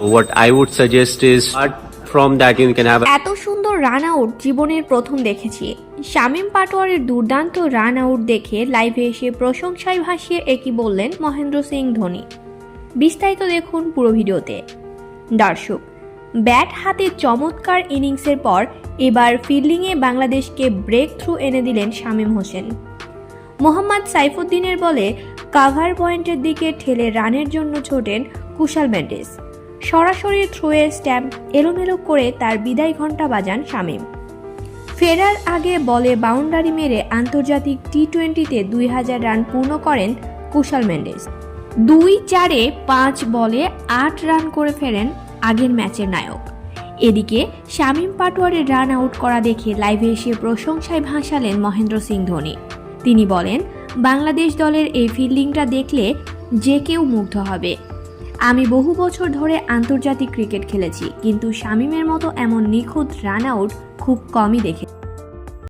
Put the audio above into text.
What I would suggest is, apart from that, you can have এত সুন্দর run out জীবনের প্রথম দেখেছি। শামীম পাটোয়ারের দুর্দান্ত রান আউট দেখে লাইভে এসে প্রশংসায় ভাসিয়ে একই বললেন মহেন্দ্র সিং ধোনি। বিস্তারিত দেখুন পুরো ভিডিওতে। দর্শক ব্যাট হাতে চমৎকার ইনিংসের পর এবার ফিল্ডিংয়ে বাংলাদেশকে ব্রেক থ্রু এনে দিলেন শামীম হোসেন। মোহাম্মদ সাইফুদ্দিনের বলে কাভার পয়েন্টের দিকে ঠেলে রানের জন্য ছোটেন কুশাল মেন্ডিস। সরাসরি থ্রোয়ে স্ট্যাম্প এলোমেলো করে তার বিদায় ঘণ্টা বাজান শামীম। ফেরার আগে বলে বাউন্ডারি মেরে আন্তর্জাতিক টি টোয়েন্টিতে দুই হাজার রান পূর্ণ করেন কুশাল মেন্ডিস। দুই চারে পাঁচ বলে আট রান করে ফেরেন আগের ম্যাচের নায়ক। এদিকে শামীম পাটোয়ারের রান আউট করা দেখে লাইভে এসে প্রশংসায় ভাসালেন মহেন্দ্র সিং ধোনি। তিনি বলেন, বাংলাদেশ দলের এই ফিল্ডিংটা দেখলে যে কেউ মুগ্ধ হবে। আমি বহু বছর ধরে আন্তর্জাতিক ক্রিকেট খেলেছি, কিন্তু শামীমের মতো এমন নিখুঁত রান আউট খুব কমই দেখে